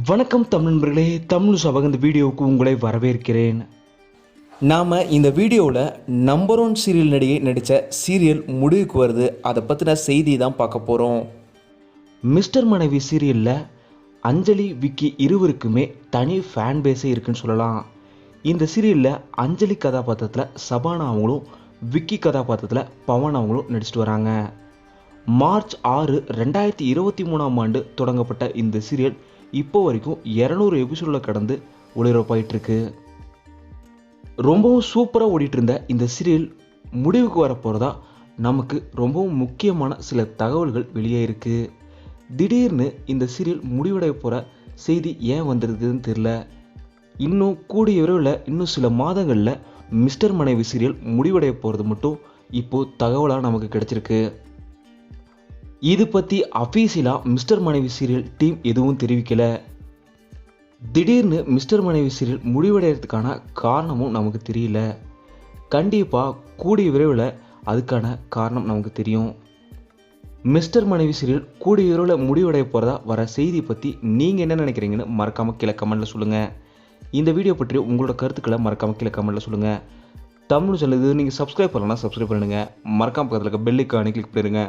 வணக்கம் தமிழ் நண்பர்களே தமிழ் சபக இந்த வீடியோவுக்கு உங்களை வரவேற்கிறேன். நாம் இந்த வீடியோவில் நம்பர் ஒன் சீரியல் நடிகை நடித்த சீரியல் முடிவுக்கு வருது. அதை பற்றின செய்தி தான் பார்க்க போகிறோம் மிஸ்டர் மனைவி சீரியலில் அஞ்சலி விக்கி இருவருக்குமே தனி ஃபேன் பேஸே இருக்குன்னு சொல்லலாம். இந்த சீரியலில் அஞ்சலி கதாபாத்திரத்தில் சபானா அவங்களும் விக்கி கதாபாத்திரத்தில் பவன் அவங்களும் நடிச்சிட்டு வராங்க. மார்ச் ஆறு ரெண்டாயிரத்தி இருபத்தி மூணாம் ஆண்டு தொடங்கப்பட்ட இந்த சீரியல் இப்போ வரைக்கும் இரநூறு எபிசோடில் கடந்து ஒளிபரப்பாயிட்டுருக்கு. ரொம்பவும் சூப்பராக ஓடிட்டு இருந்த இந்த சீரியல் முடிவுக்கு வரப்போகிறதா நமக்கு ரொம்பவும் முக்கியமான சில தகவல்கள் வெளியே இருக்குது திடீர்னு இந்த சீரியல் முடிவடைய போகிற செய்தி ஏன் வந்திருக்குதுன்னு தெரில இன்னும் கூடிய விரைவில் இன்னும் சில மாதங்களில் மிஸ்டர் மனைவி சீரியல் முடிவடைய போகிறது மட்டும் இப்போது தகவலாக நமக்கு கிடச்சிருக்கு. இது பற்றி அஃபீஷியலாக மிஸ்டர் மனைவி சீரியல் டீம் எதுவும் தெரிவிக்கல. திடீர்னு மிஸ்டர் மனைவி சீரியல் முடிவடைகிறதுக்கான காரணமும் நமக்கு தெரியல. கண்டிப்பாக கூடிய விரைவில் அதுக்கான காரணம் நமக்கு தெரியும். மிஸ்டர் மனைவி சீரியல் கூடிய விரைவில் முடிவடைய போகிறதா வர செய்தி பற்றி நீங்கள் என்ன நினைக்கிறீங்கன்னு மறக்காமல் கீழே கமெண்ட்டில் சொல்லுங்கள் இந்த வீடியோ பற்றி உங்களோட கருத்துக்களை மறக்காமல் கீழே கமெண்ட்டில் சொல்லுங்கள் தமிழ் சேனல் இது நீங்கள் சப்ஸ்கிரைப் பண்ணலன்னா சப்ஸ்கிரைப் பண்ணுங்கள் மறக்காம பக்கத்தில் இருக்க பெல்லைக்கானே கிளிக் பண்ணிடுங்க